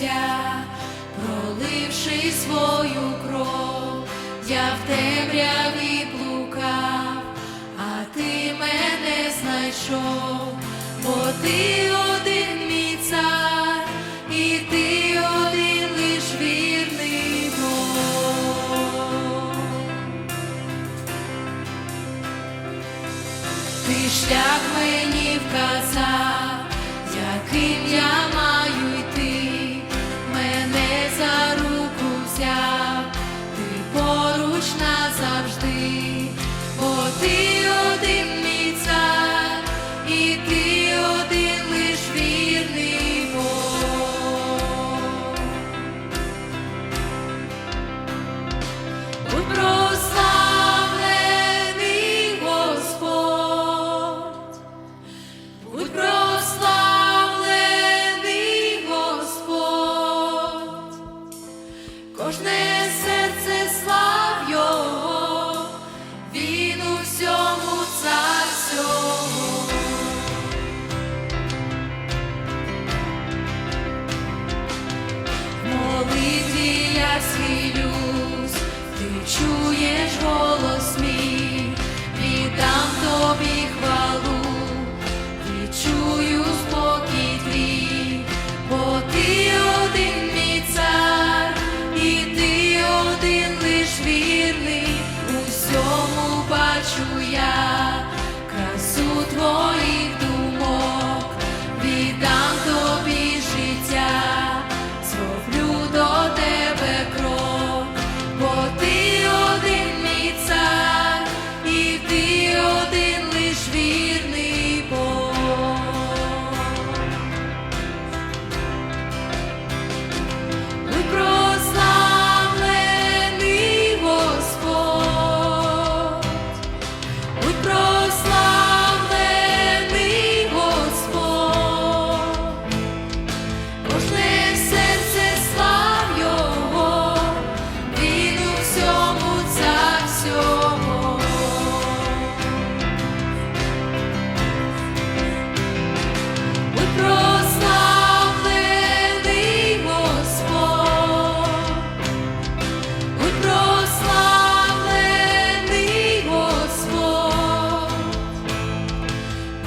життя, проливши свою кров, я в темряві блукав, а ти мене знайшов, бо ти один мій цар, і ти один лиш вірний Бог. Ти шлях мені вказав, яким я маю. Кожне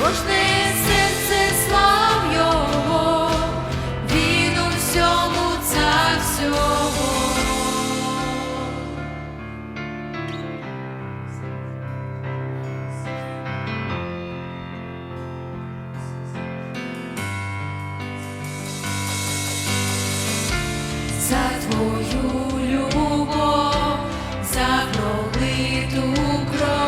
кожне серце слав його, він у всьому цар всього. За твою любов, за пролиту кров.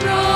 broad.